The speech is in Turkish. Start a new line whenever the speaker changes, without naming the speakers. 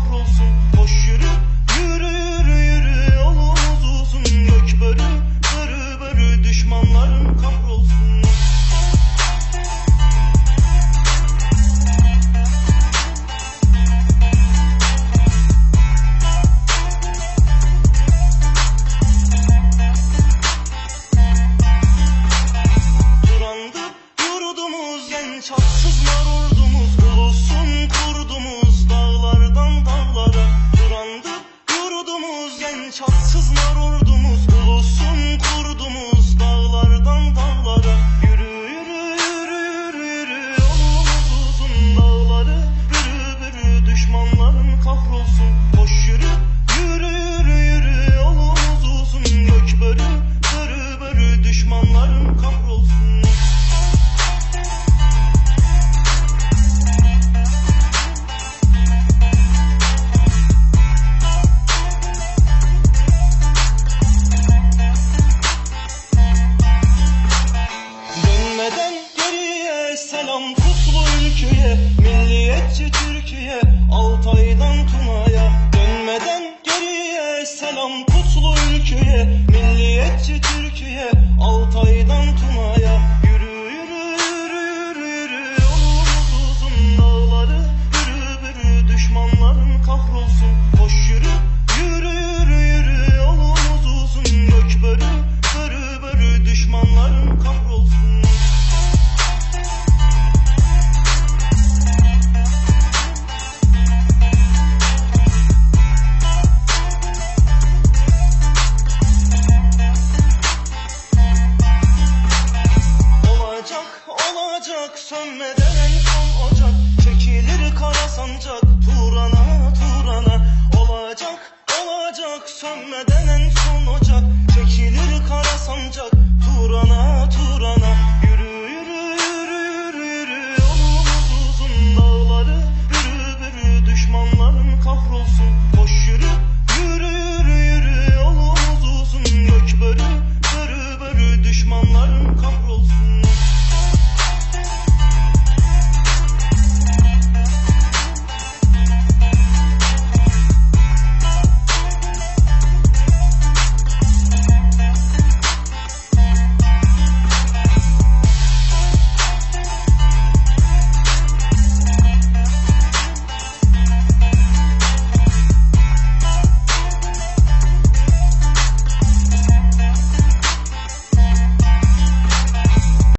leproso Türkiye, milliyetçi Türkiye, Altay'da olacak sönmeden en son ocak. Çekilir kara sancak. Turana turana Olacak olacak sönmeden en son ocak. Çekilir kara sancak. Turana turana Yürü yürü yürü yürü yürü. Yolumuz uzun dağları bürü bürü Düşmanların kahrolası